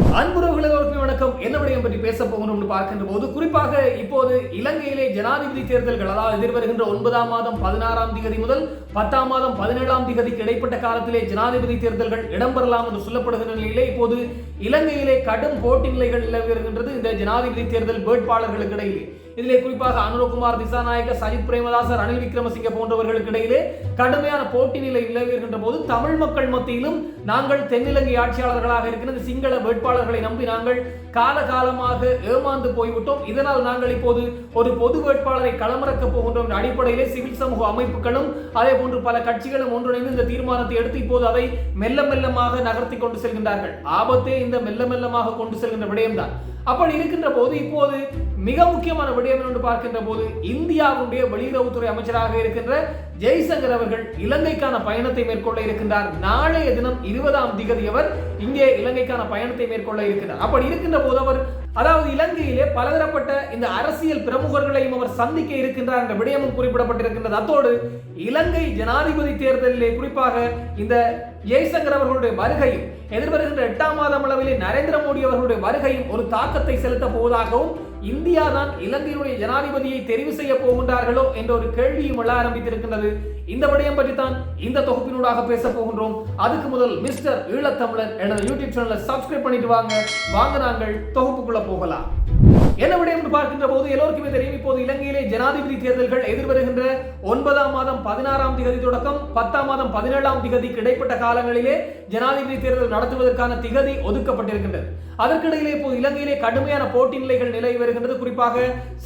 அன்புறவுகளுக்கு வணக்கம். என்ன விடயம் பற்றி பேச போகணும்னு பார்க்கின்ற போது குறிப்பாக இப்போது இலங்கையிலே ஜனாதிபதி தேர்தல்கள் அதாவது எதிர்வருகின்ற ஒன்பதாம் மாதம் பதினாறாம் திகதி முதல் பத்தாம் மாதம் பதினேழாம் திகதிக்கு இடைப்பட்ட காலத்திலே ஜனாதிபதி தேர்தல்கள் இடம்பெறலாம் என்று சொல்லப்படுகின்ற நிலையிலே இப்போது இலங்கையிலே கடும் போட்டி நிலைகள் நிலவி வருகின்றது இந்த ஜனாதிபதி தேர்தல் வேட்பாளர்களுக்கு இடையிலே. இதிலே குறிப்பாக அனுரகுமார் திசாநாயக்க சஜித் பிரேமதாசர் ரணில் விக்ரமசிங்க போன்றவர்களுக்கு இடையிலே கடுமையான போட்டி நிலை நிலவுகின்ற போது தமிழ் மக்கள் மத்தியிலும் நாங்கள் தென்னிலங்கை ஆட்சியாளர்களாக இருக்கிற சிங்கள வேட்பாளர்களை நம்பி நாங்கள் காலகாலமாக ஏமாந்து போய்விட்டோம். இதனால் நாங்கள் இப்போது ஒரு பொது வேட்பாளரை களமிறக்க போகின்றோம் என்ற அடிப்படையிலே சிவில் சமூக அமைப்புகளும் அதே போன்று பல கட்சிகளும் ஒன்றிணைந்து இந்த தீர்மானத்தை எடுத்து இப்போது அதை மெல்ல மெல்லமாக நகர்த்தி கொண்டு செல்கின்றார்கள். ஆபத்தே இந்த மெல்ல மெல்லமாக கொண்டு செல்கின்ற விடயம்தான். அப்படி இருக்கின்ற போது இப்போது மிக முக்கியமான விடயம் என்று பார்க்கின்ற போது இந்தியாவுடைய வெளியுறவுத்துறை அமைச்சராக இருக்கின்ற ஜெய்சங்கர் அவர்கள் இலங்கைக்கான பயணத்தை மேற்கொள்ள இருக்கின்றார். நாளைய தினம் இருபதாம் திகதி அவர் இங்கே இலங்கைக்கான பயணத்தை மேற்கொள்ள இருக்கின்றார். அப்படி இருக்கின்ற போது அவர் அதாவது இலங்கையிலே பலதரப்பட்ட இந்த அரசியல் பிரமுகர்களையும் அவர் சந்திக்க இருக்கின்றார் என்ற விடயமும் குறிப்பிடப்பட்டிருக்கின்றது. அத்தோடு இலங்கை ஜனாதிபதி தேர்தலிலே குறிப்பாக இந்த ஜெய்சங்கர் அவர்களுடைய வருகையும் எதிர்வருகின்ற எட்டாம் மாதம் அளவிலே நரேந்திர மோடி அவர்களுடைய வருகையும் ஒரு தாக்கத்தை செலுத்த போவதாகவும் இந்தியா தான் இலங்கையுடைய ஜனாதிபதியை தெரிவு செய்ய போகின்றார்களோ என்ற ஒரு கேள்வியும் எழ ஆரம்பித்திருக்கின்றது. இந்த விடயம் பற்றி தான் இந்த தொகுப்பினூடாக பேச போகின்றோம். அதுக்கு முதல் மிஸ்டர் ஈழத்தமிழர் எனது யூடியூப் சேனலை சப்ஸ்கிரைப் பண்ணிட்டு வாங்க. வாங்க நாங்கள் தொகுப்புக்குள்ள போகலாம். என்ன விடயம் என்று பார்க்கின்ற போது எல்லோருக்குமே தெரியும். இப்போது இலங்கையிலே ஜனாதிபதி தேர்தல்கள் எதிர்வருகின்ற ஒன்பதாம் மாதம் பதினாறாம் திகதி தொடக்கம் பத்தாம் மாதம் பதினேழாம் திகதிக்கு இடைப்பட்ட காலங்களிலே ஜனாதிபதி தேர்தல் நடத்துவதற்கான திகதி ஒதுக்கப்பட்டிருக்கின்றது. அதற்கிடையிலே இப்போது இலங்கையிலே கடுமையான போட்டி நிலைகள் நிலவி வருகின்றது. குறிப்பாக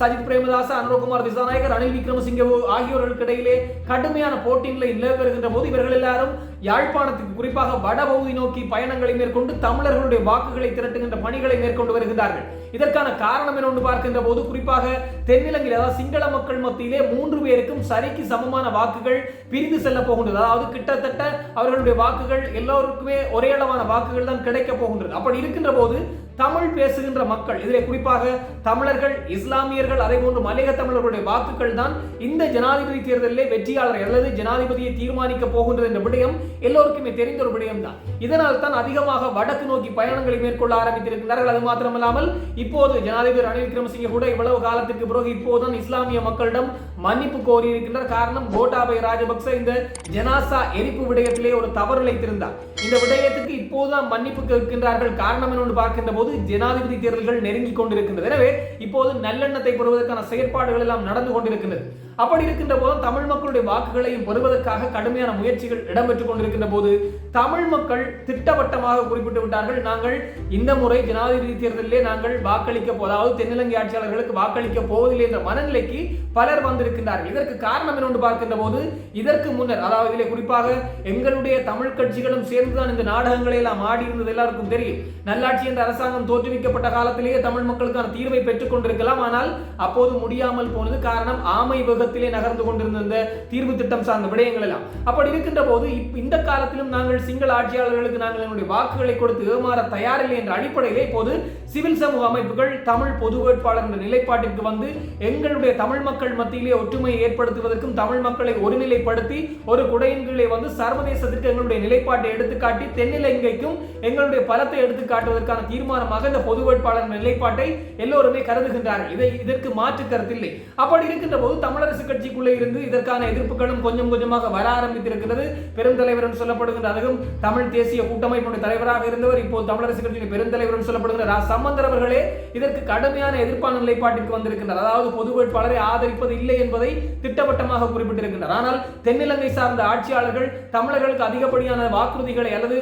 சஜித் பிரேமதாச அனுரகுமார் திசாநாயகர் ரணில் விக்ரமசிங்கே ஆகியோர்களுக்கு இடையிலே கடுமையான போட்டி நிலை நிலவி வருகின்ற போது இவர்கள் எல்லாரும் யாழ்ப்பாணத்துக்கு குறிப்பாக வடபகுதி நோக்கி பயணங்களை மேற்கொண்டு தமிழர்களுடைய வாக்குகளை திரட்டுகின்ற பணிகளை மேற்கொண்டு வருகின்றார்கள் இதற்கான காரணம் என்ன ஒன்று பார்க்கின்ற போது குறிப்பாக தென்னிலங்கையில் அதாவது சிங்கள மக்கள் மத்தியிலே மூன்று பேருக்கும் சரிக்கு சமமான வாக்குகள் பிரிந்து செல்ல போகின்றது. அதாவது கிட்டத்தட்ட அவர்களுடைய வாக்குகள் எல்லோருக்குமே ஒரே அளவான வாக்குகள் தான் கிடைக்க போகின்றது. அப்படி இருக்கின்ற போது தமிழ் பேசுகின்ற மக்கள் இதிலே குறிப்பாக தமிழர்கள் இஸ்லாமியர்கள் அதே போன்று மலையக தமிழர்களுடைய வாக்குகள் தான் இந்த ஜனாதிபதி தேர்தலிலே வெற்றியாளர் அல்லது ஜனாதிபதியை தீர்மானிக்க போகின்றது என்ற விடயம் எல்லோருக்குமே தெரிந்த ஒரு விடயம் தான். இதனால் தான் அதிகமாக வடக்கு நோக்கி பயணங்களை மேற்கொள்ள ஆரம்பித்திருக்கிறார்கள். அது மாத்திரமல்லாமல் இப்போது ஜனாதிபதி ரணில் விக்ரமசிங்க கூட இவ்வளவு காலத்துக்கு பிறகு இப்போதுதான் இஸ்லாமிய மக்களிடம் மன்னிப்பு கோரி காரணம் கோட்டாபய ராஜபக்ச இந்த ஜனாசா எரிப்பு விடயத்திலே ஒரு தவறு இழைத்திருந்தார் இந்த விடயத்துக்கு இப்போதுதான் மன்னிப்பு கேட்கின்றார்கள். காரணம் என்னொன்று பார்க்கின்ற போது ஜனாதிபதி தேர்தல்கள் நெருங்கி கொண்டிருக்கின்றது. எனவே இப்போது நல்லெண்ணத்தை பெறுவதற்கான செயற்பாடுகள் எல்லாம் நடந்து கொண்டிருக்கின்றது. அப்படி இருக்கின்ற போது தமிழ் மக்களுடைய வாக்குகளையும் பெறுவதற்காக கடுமையான முயற்சிகள் இடம்பெற்றுக் கொண்டிருக்கின்ற போது தமிழ் மக்கள் திட்டவட்டமாக குறிப்பிட்டு விட்டார்கள். நாங்கள் இந்த முறை ஜனாதிபதி தேர்தலிலே நாங்கள் வாக்களிக்க போதாவது தென்னிலங்கை ஆட்சியாளர்களுக்கு வாக்களிக்க போவதில்லை என்ற மனநிலைக்கு பலர் வந்திருக்கின்றார்கள். இதற்கு காரணம் என்ன பார்க்கின்ற போது இதற்கு முன்னர் அதாவது இதிலே குறிப்பாக எங்களுடைய தமிழ் கட்சிகளும் சேர்ந்துதான் இந்த நாடகங்களை எல்லாம் ஆடி இருந்தது எல்லாருக்கும் தெரியும். நல்லாட்சி என்ற அரசாங்கம் தோற்றுவிக்கப்பட்ட காலத்திலேயே தமிழ் மக்களுக்கான தீர்வை பெற்றுக் கொண்டிருக்கலாம். ஆனால் அப்போது முடியாமல் போனது காரணம் ஆமை வேகத்திலே நகர்ந்து கொண்டிருந்த தீர்வு திட்டம் சார்ந்த விடயங்கள் எல்லாம் அப்படி இருக்கின்ற போது இந்த காலத்திலும் நாங்கள் சிங்கள ஆட்சியாளர்களுக்கு நாங்கள் எங்களுடைய வாக்குகளை கொடுத்து ஏமாற தயாரில்லை என்ற அடிப்படையிலே இப்போது சிவில் சமூக அமைப்புகள் தமிழ் பொது வேட்பாளர் என்ற நிலைப்பாட்டிற்கு வந்து எங்களுடைய தமிழ் மக்கள் மத்தியிலே ஒற்றுமையை ஏற்படுத்துவதற்கும் தமிழ் மக்களை ஒருநிலைப்படுத்தி ஒரு குடையின் கீழே வந்து சர்வதேசத்திற்கு எங்களுடைய நிலைப்பாட்டை எடுத்துக்காட்டி தென்னிலங்கைக்கும் எங்களுடைய பலத்தை எடுத்துக்காட்டுவதற்கான தீர்மானமாக இந்த பொது வேட்பாளர் நிலைப்பாட்டை எல்லோருமே கருதுகின்றார்கள். இதை இதற்கு மாற்று கருத்தில்லை. அப்படி இருக்கின்ற போது தமிழர் தமிழரசு கட்சிக்குள்ளே இருந்து இதற்கான எதிர்ப்புகளும் கொஞ்சம் கொஞ்சமாக வர ஆரம்பித்திருக்கிறது. பெருந்தலைவர் என்று சொல்லப்படுகின்ற அதுவும் தமிழ் தேசிய கூட்டமைப்பினுடைய தலைவராக இருந்தவர் இப்போது தமிழரசு கட்சியின் பெருந்தலைவர் என்று சொல்லப்படுகிற ரா. சம்பந்தர் அவர்களே இதற்கு கடுமையான எதிர்ப்பான நிலைப்பாட்டிற்கு வந்திருக்கின்றார். அதாவது பொது வேட்பாளரை ஆதரிப்பது இல்லை என்பதை திட்டவட்டமாக குறிப்பிட்டிருக்கின்றார். ஆனால் தென்னிலங்கை சார்ந்த ஆட்சியாளர்கள் தமிழர்களுக்கு அதிகப்படியான வாக்குறுதிகளை அல்லது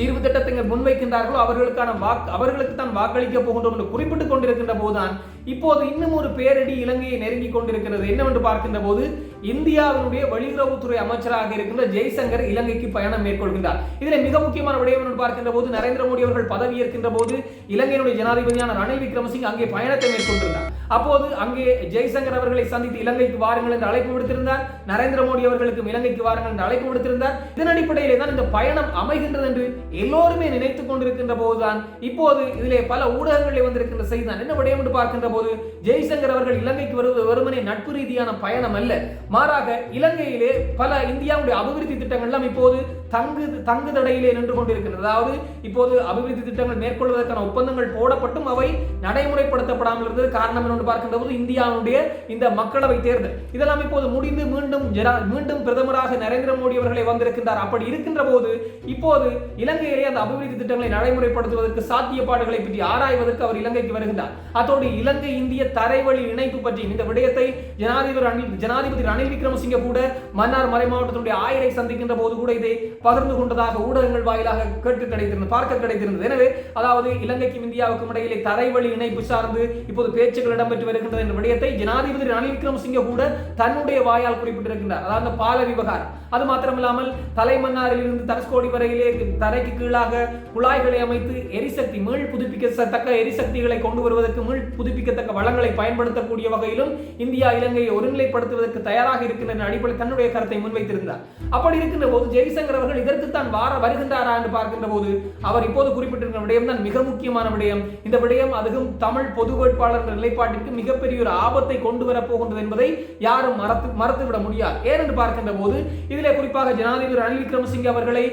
தீர்வு திட்டத்தை முன்வைக்கின்றார்களோ அவர்களுக்கான வாக்கு அவர்களுக்கு தான் வாக்களிக்க போகின்றோம் என்று குறிப்பிட்டுக் கொண்டிருக்கின்ற போதுதான் இப்போது இன்னும் ஒரு பேரடி இலங்கையை நெருங்கி கொண்டிருக்கிறது. என்னவென்று பார்க்கின்ற போது இந்தியாவினுடைய வெளியுறவுத்துறை அமைச்சராக இருக்கின்ற ஜெய்சங்கர் இலங்கைக்கு பயணம் மேற்கொள்கின்றார். இதில் மிக முக்கியமான விடயம் என்று பார்க்கின்ற போது நரேந்திர மோடி அவர்கள் பதவி ஏற்கின்ற போது இலங்கையினுடைய ஜனாதிபதியான ரணில் விக்ரமசிங் அங்கே பயணத்தை மேற்கொண்டிருந்தார். அப்போது அங்கே ஜெய்சங்கர் அவர்களை சந்தித்து இலங்கைக்கு வாருங்கள் என்று அழைப்பு விடுத்திருந்தார். நரேந்திர மோடி அவர்களுக்கும் இலங்கைக்கு வாருங்கள் என்று அழைப்பு விடுத்திருந்தார். இதன் அடிப்படையிலே தான் இந்த பயணம் அமைகின்றது என்று எல்லோருமே நினைத்துக் கொண்டிருக்கின்ற போதுதான் இப்போது இதிலே பல ஊடகங்களில் வந்திருக்கின்ற செய்தி தான் என்ன விடயம் என்று பார்க்கின்ற போது ஜெய்சங்கர் அவர்கள் இலங்கைக்கு வருவது வெறுமனே நட்பு ரீதியான பயணம் அல்ல. மாறாக இலங்கையிலே பல இந்தியாவுடைய அபிவிருத்தி திட்டங்கள் எல்லாம் இப்போது தங்கு தங்கு தடையிலே நின்று கொண்டிருக்கின்றது அதாவது இப்போது அபிவிருத்தி திட்டங்கள் மேற்கொள்வதற்கான ஒப்பந்தங்கள் போடப்பட்டும் அவை நடைமுறைப்படுத்தப்படாமல் இருந்தது. காரணம் என்று பார்க்கின்ற போது இந்தியாவுடைய இந்த மக்களவை தேர்தல். இதெல்லாம் இப்போது முடிந்து மீண்டும் ஜனா- மீண்டும் பிரதமராக நரேந்திர மோடி அவர்களை வந்திருக்கின்றார். அப்படி இருக்கின்ற போது இப்போது இலங்கையிலே அந்த அபிவிருத்தி திட்டங்களை நடைமுறைப்படுத்துவதற்கு சாத்தியப்பாடுகளை பற்றி ஆராய்வதற்கு அவர் இலங்கைக்கு வருகின்றார். அதோடு இலங்கை இந்திய தரைவழி இணைப்பு பற்றி இந்த விடயத்தை ஜனாதிபதி ரணில் ஜனாதிபதி ரணில் விக்ரமசிங்க கூட மன்னார் மறை மாவட்டத்தினுடைய ஆயரை சந்திக்கின்ற போது கூட இதை பகிர்ந்து கொண்டதாக ஊடகங்கள் வாயிலாக கேட்டு கிடைத்திருந்தது பார்க்க கிடைத்திருந்தது. எனவே அதாவது இலங்கைக்கும் இந்தியாவுக்கும் இடையிலே தரைவழி இணைப்பு சார்ந்து இப்போது பேச்சுக்கள் இடம்பெற்று வருகின்றது என்ற விடயத்தை ஜனாதிபதி ரணில் விக்ரமசிங்க கூட தன்னுடைய வாயால் குறிப்பிட்டிருக்கின்றார். அதாவது அந்த பால விவகாரம். அது மாத்திரமில்லாமல் தலைமன்னாரில் இருந்து தரஸ்கோடி வரையிலே தரைக்கு கீழாக குழாய்களை அமைத்து எரிசக்தி மீள் புதுப்பிக்கத்தக்க எரிசக்திகளை கொண்டு வருவதற்கு மீள் புதுப்பிக்கத்தக்க வளங்களை பயன்படுத்தக்கூடிய வகையிலும் இந்தியா இலங்கையை ஒருநிலைப்படுத்துவதற்கு தயாராக இருக்கின்ற அடிப்படை தன்னுடைய கருத்தை முன்வைத்திருந்தார். அப்படி இருக்கின்ற போது ஜெய்சங்கர் அவர்கள் அவர்கள் இதற்குத்தான் வார வருகின்றாரா என்று பார்க்கின்ற போது அவர் இப்போது குறிப்பிட்டிருக்கிற விடயம் தான் மிக முக்கியமான விடயம். இந்த விடயம் அதுவும் தமிழ் பொது வேட்பாளர் நிலைப்பாட்டிற்கு மிகப்பெரிய ஒரு ஆபத்தை கொண்டு வரப்போகின்றது என்பதை யாரும் மறத்து மறத்துவிட முடியாது. ஏனென்று பார்க்கின்ற போது இதிலே குறிப்பாக ஜனாதிபதி ரணில் விக்ரமசிங்கே அவர்களை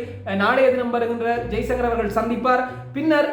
நாளைய தினம் வருகின்ற ஜெய்சங்கர் அவர்கள் சந்திப்பார். பின்னர்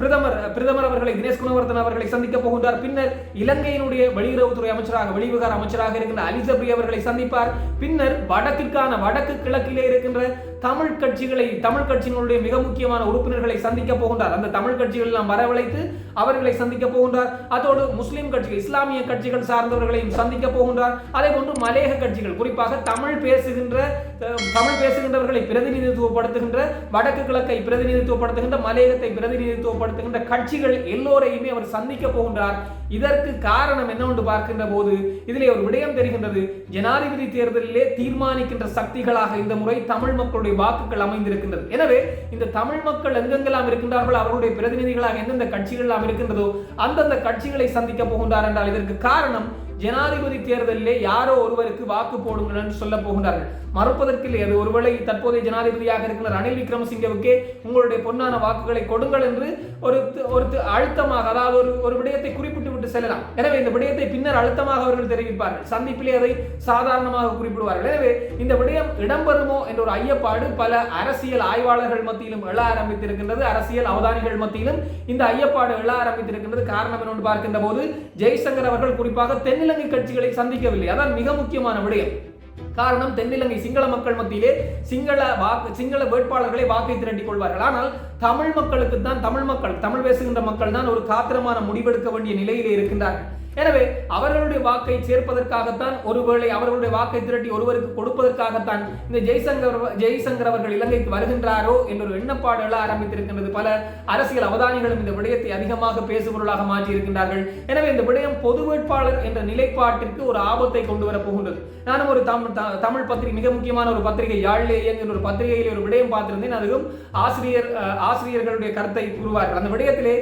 பிரதமர் பிரதமர் அவர்களை தினேஷ் குணவர்தன் அவர்களை சந்திக்க போகின்றார். பின்னர் இலங்கையினுடைய வெளியுறவுத்துறை அமைச்சராக வெளிவிகார அமைச்சராக இருக்கின்ற அலிசபி அவர்களை சந்திப்பார். பின்னர் வடக்கிற்கான வடக்கு கிழக்கிலே இருக்கின்ற தமிழ் கட்சிகளை தமிழ் கட்சியினுடைய மிக முக்கியமான உறுப்பினர்களை சந்திக்க போகின்றார். அந்த தமிழ் கட்சிகள் எல்லாம் வரவழைத்து அவர்களை சந்திக்க போகின்றார். அதோடு முஸ்லிம் கட்சிகள் இஸ்லாமிய கட்சிகள் சார்ந்தவர்களையும் சந்திக்க போகின்றார். அதே போன்று மலேக கட்சிகள் குறிப்பாக தமிழ் பேசுகின்ற தமிழ் பேசுகின்றவர்களை பிரதிநிதித்துவப்படுத்துகின்ற வடக்கு கிழக்கை பிரதிநிதித்துவப்படுத்துகின்ற மலையகத்தை பிரதிநிதித்துவப்படுத்துகின்ற கட்சிகள் எல்லோரையுமே அவர் சந்திக்க போகின்றார். இதற்கு காரணம் என்னவென்று பார்க்கின்ற போது இதிலே ஒரு விடயம் தெரிகின்றது. ஜனாதிபதி தேர்தலிலே தீர்மானிக்கின்ற சக்திகளாக இந்த முறை தமிழ் மக்களுடைய வாக்குகள் அமைந்திருக்கின்றது. எனவே இந்த தமிழ் மக்கள் எங்கெங்கெல்லாம் இருக்கின்றார்களோ அவர்களுடைய பிரதிநிதிகளாக எந்தெந்த கட்சிகள் எல்லாம் இருக்கின்றதோ அந்தந்த கட்சிகளை சந்திக்க போகின்றார் என்றால் இதற்கு காரணம் ஜனாதிபதி தேர்தலிலே யாரோ ஒருவருக்கு வாக்கு போடுங்கள் என்று சொல்ல போகின்றார்கள். மறுப்பதற்கில்லை அது ஒருவேளை தற்போதைய ஜனாதிபதியாக இருக்கிற ரணில் விக்ரமசிங்கவுக்கே உங்களுடைய பொன்னான வாக்குகளை கொடுங்கள் என்று ஒரு ஒரு அழுத்தமாக அதாவது ஒரு ஒரு விடயத்தை குறிப்பிட்டு விட்டு செல்லலாம். எனவே இந்த விடயத்தை பின்னர் அழுத்தமாக அவர்கள் தெரிவிப்பார்கள். சந்திப்பிலே அதை சாதாரணமாக குறிப்பிடுவார்கள். எனவே இந்த விடயம் இடம்பெறுமோ என்ற ஒரு ஐயப்பாடு பல அரசியல் ஆய்வாளர்கள் மத்தியிலும் எழ ஆரம்பித்திருக்கின்றது. அரசியல் அவதானிகள் மத்தியிலும் இந்த ஐயப்பாடு எழ ஆரம்பித்திருக்கின்றது. காரணம் என்னொன்று பார்க்கின்ற போது ஜெய்சங்கர் அவர்கள் குறிப்பாக தென்னிலங்கை கட்சிகளை சந்திக்கவில்லை. அதான் மிக முக்கியமான விடயம். காரணம் தென்னிலங்கை சிங்கள மக்கள் மத்தியிலே சிங்கள வாக்கு சிங்கள வேட்பாளர்களை வாக்கை திரட்டிக் கொள்வார்கள். ஆனால் தமிழ் மக்களுக்கு தான் தமிழ் மக்கள் தமிழ் பேசுகின்ற மக்கள் தான் ஒரு காத்திரமான முடிவெடுக்க வேண்டிய நிலையிலே இருக்கின்றார்கள் எனவே அவர்களுடைய வாக்கை சேர்ப்பதற்காகத்தான் ஒருவேளை அவர்களுடைய வாக்கை திரட்டி ஒருவருக்கு கொடுப்பதற்காகத்தான் இந்த ஜெய்சங்கர் ஜெய்சங்கர் அவர்கள் இலங்கைக்கு வருகின்றாரோ என்ற ஒரு எண்ணப்பாடு எழ ஆரம்பித்திருக்கின்றது. பல அரசியல் அவதானிகளும் இந்த விடயத்தை அதிகமாக பேசுபொருளாக மாற்றி இருக்கின்றார்கள் எனவே இந்த விடயம் பொது வேட்பாளர் என்ற நிலைப்பாட்டிற்கு ஒரு ஆபத்தை கொண்டு வர போகின்றது. நானும் ஒரு தமிழ் தமிழ் பத்திரிகை மிக முக்கியமான ஒரு பத்திரிகை யாழிலே இயங்குகிற ஒரு பத்திரிகையில் ஒரு விடயம் பார்த்திருந்தேன். அதுவும் ஆசிரியர் ஆசிரியர்களுடைய கருத்தை கூறுவார்கள். அந்த விடயத்திலே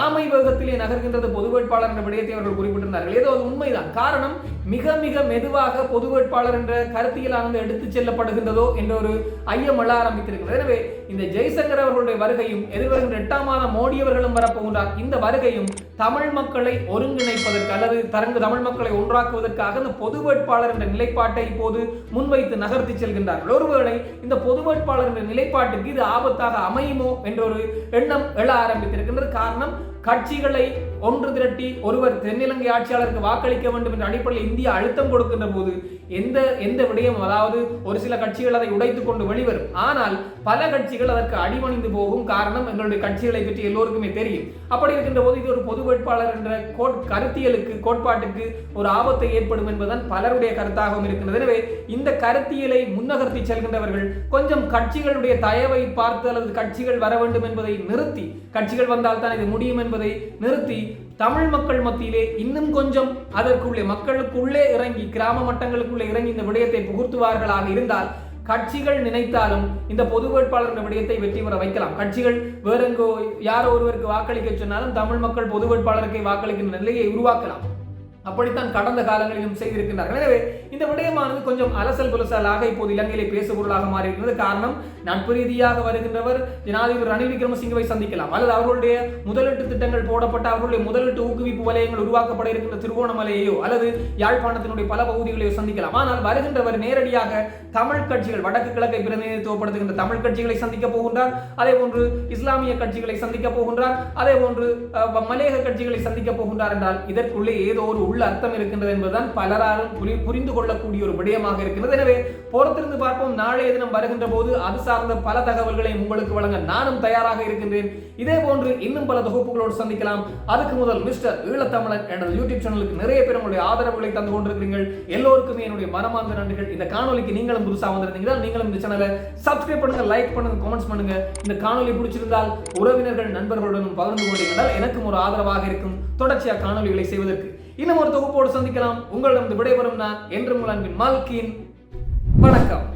ஆமை வேகத்திலே நகர்கின்றது பொது வேட்பாளர் என்ற விடயத்தை அவர்கள் குறிப்பிட்டிருந்தார்கள். ஏதோ அது உண்மைதான். காரணம் மிக மிக மெதுவாக பொது வேட்பாளர் என்ற கருத்தியலானது எடுத்துச் செல்லப்படுகின்றதோ என்ற ஒரு ஐயம் எழ ஆரம்பித்திருக்கிறது. எனவே இந்த ஜெய்சங்கர் அவர்களுடைய வருகையும் எதிர்வருகின்ற எட்டாம் மாதம் மோடி அவர்களும் வரப்போகின்றார். இந்த வருகையும் தமிழ் மக்களை ஒருங்கிணைப்பதற்கு அல்லது தரங்கு தமிழ் மக்களை ஒன்றாக்குவதற்காக இந்த பொது வேட்பாளர் என்ற நிலைப்பாட்டை இப்போது முன்வைத்து நகர்த்தி செல்கின்றார்கள். ஒருவேளை இந்த பொது வேட்பாளர் என்ற நிலைப்பாட்டுக்கு இது ஆபத்தாக அமையுமோ என்ற ஒரு எண்ணம் எழ ஆரம்பித்திருக்கின்றது. காரணம் கட்சிகளை ஒன்று திரட்டி ஒருவர் தென்னிலங்கை ஆட்சியாளருக்கு வாக்களிக்க வேண்டும் என்ற அடிப்படையில் இந்தியா அழுத்தம் கொடுக்கின்ற போது எந்த எந்த விடயம் அதாவது ஒரு சில கட்சிகள் அதை உடைத்துக் கொண்டு வெளிவரும். ஆனால் பல கட்சிகள் அதற்கு அடிபணிந்து போகும் காரணம் எங்களுடைய கட்சிகளை பற்றி எல்லோருக்குமே தெரியும். அப்படி இருக்கின்ற போது இது ஒரு பொது வேட்பாளர் என்ற கோட் கருத்தியலுக்கு கோட்பாட்டுக்கு ஒரு ஆபத்தை ஏற்படும் என்பதுதான் பலருடைய கருத்தாகவும் இருக்கின்றது. எனவே இந்த கருத்தியலை முன்னகர்த்தி செல்கின்றவர்கள் கொஞ்சம் கட்சிகளுடைய தயவை பார்த்து அல்லது கட்சிகள் வர வேண்டும் என்பதை நிறுத்தி கட்சிகள் வந்தால் தான் இது முடியும் என்பதை நிறுத்தி தமிழ் மக்கள் மத்தியிலே இன்னும் கொஞ்சம் அதற்குள்ளே மக்களுக்குள்ளே இறங்கி கிராம மட்டங்களுக்குள்ளே இறங்கி இந்த விடயத்தை புகுத்துவார்களாக இருந்தால் கட்சிகள் நினைத்தாலும் இந்த பொது வேட்பாளர் இந்த விடயத்தை வெற்றி பெற வைக்கலாம். கட்சிகள் வேறெங்கோ யாரோ ஒருவருக்கு வாக்களிக்க சொன்னாலும் தமிழ் மக்கள் பொது வேட்பாளருக்கு வாக்களிக்கின்ற நிலையை உருவாக்கலாம். அப்படித்தான் கடந்த காலங்களிலும் செய்திருக்கின்றார்கள். எனவே இந்த விடயமானது கொஞ்சம் அலசல் புலசலாக இப்போது இலங்கையிலே பேசுபொருளாக மாறியிருக்கிறது. காரணம் நட்பு ரீதியாக வருகின்றவர் ஜனாதிபதி ரணில் விக்ரமசிங்கவை சந்திக்கலாம். அல்லது அவர்களுடைய முதலீட்டு திட்டங்கள் போடப்பட்ட அவர்களுடைய முதலீட்டு ஊக்குவிப்பு வலயங்கள் உருவாக்கப்பட இருக்கின்ற திருவோணமலையையோ அல்லது யாழ்ப்பாணத்தினுடைய பல பகுதிகளையோ சந்திக்கலாம். ஆனால் வருகின்றவர் நேரடியாக தமிழ் கட்சிகள் வடக்கு கிழக்கை பிரதிநிதித்துவப்படுத்துகின்ற தமிழ் கட்சிகளை சந்திக்க போகின்றார். அதே போன்று இஸ்லாமிய கட்சிகளை சந்திக்க போகின்றார். அதே போன்று அஹ், மலையக கட்சிகளை சந்திக்க போகின்றார் என்றால் இதற்குள்ளே ஏதோ ஒரு உள்ள அர்த்தம் இருக்கின்றது என்பதுதான் பலராலும் புரி- புரிந்து கொள்ளக்கூடிய ஒரு விடயமாக இருக்கின்றது. எனவே பொறுத்திருந்து பார்ப்போம். நாளைய தினம் வருகின்ற போது அது சார்ந்த பல தகவல்களை உங்களுக்கு வழங்க நானும் தயாராக இருக்கின்றேன். இதே போன்று இன்னும் பல தொகுப்புகளோடு சந்திக்கலாம். அதுக்கு முதல் மிஸ்டர் ஈழத்தமிழன் எனது யூடியூப் சேனலுக்கு நிறைய பேர் உங்களுடைய ஆதரவுகளை தந்து கொண்டிருக்கிறீர்கள். எல்லோருக்குமே என்னுடைய மனமார்ந்த நன்றிகள். இந்த காணொலிக்கு நீங்களும் புதுசாக வந்திருந்தீங்கன்னா நீங்களும் இந்த சேனலை சப்ஸ்கிரைப் பண்ணுங்க லைக் பண்ணுங்க கமெண்ட்ஸ் பண்ணுங்க. இந்த காணொலி பிடிச்சிருந்தால் உறவினர்கள் நண்பர்களுடன் பகிர்ந்து கொண்டீர்கள் எனக்கும் ஒரு ஆதரவாக இருக்கும். தொடர்ச்சியாக காணொலிகளை செய்வதற்கு இன்னும் ஒரு தொகுப்போடு சந்திக்கலாம். உங்களிடம் விடைபெறும் நான் என்று உங்கள் அன்பின் மால்கின். வணக்கம்.